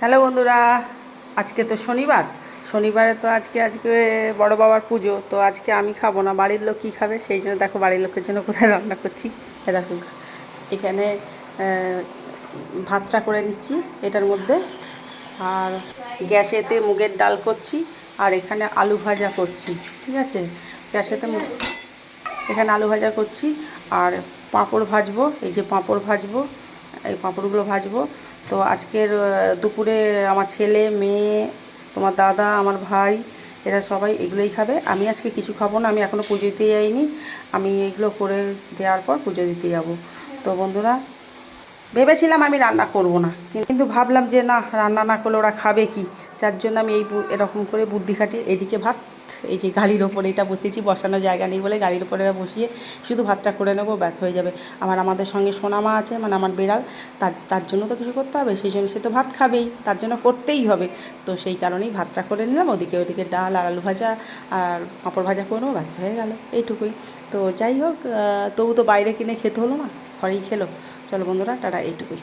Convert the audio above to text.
Hello বন্ধুরা, আজকে তো শনিবার। শনিবারে তো আজকে আজকে বড় বাবার পুজো, তো আজকে আমি খাব না। বাড়ির লোক কী খাবে? সেই জন্য দেখো বাড়ির লোকের জন্য কোথায় রান্না করছি। দেখো, এখানে ভাতটা করে নিচ্ছি এটার মধ্যে। আর গ্যাসেতে মুগের ডাল করছি, আর এখানে আলু ভাজা করছি, ঠিক আছে? গ্যাসেতে এখানে আলু ভাজা করছি, আর পাঁপড় ভাজবো, এই যে পাঁপড় ভাজবো, এই পাঁপড়গুলো ভাজবো। তো আজকের দুপুরে আমার ছেলে, মেয়ে, তোমার দাদা, আমার ভাই, এরা সবাই এগুলোই খাবে। আমি আজকে কিছু খাব না, আমি এখনও পুজো দিতে যাইনি। আমি এগুলো করে দেওয়ার পর পুজো দিতে যাব। তো বন্ধুরা, ভেবেছিলাম আমি রান্না করব না, কিন্তু ভাবলাম যে না, রান্না না করলে ওরা খাবে কি? যার জন্য আমি এই এরকম করে বুদ্ধি খাটিয়ে এদিকে ভাত, এই যে গাড়ির ওপরে এটা বসিয়েছি, বসানোর জায়গা নেই বলে গাড়ির ওপরে বসিয়ে শুধু ভাতটা করে নেব, ব্যাস হয়ে যাবে। আমার আমাদের সঙ্গে সোনামা আছে মানে আমার বেড়াল, তার তার জন্য তো কিছু করতে হবে, সেই জন্য সে তো ভাত খাবেই, তার জন্য করতেই হবে। তো সেই কারণেই ভাতটা করে নিলাম, ওদিকে ওদিকে ডাল আর আলু ভাজা আর পাঁপড় ভাজা করে নেব, ব্যাস হয়ে গেল, এইটুকুই। তো যাই হোক তবু তো বাইরে কিনে খেতে হলো না, ঘরেই খেলো। চলো বন্ধুরা, টাটা, এইটুকুই।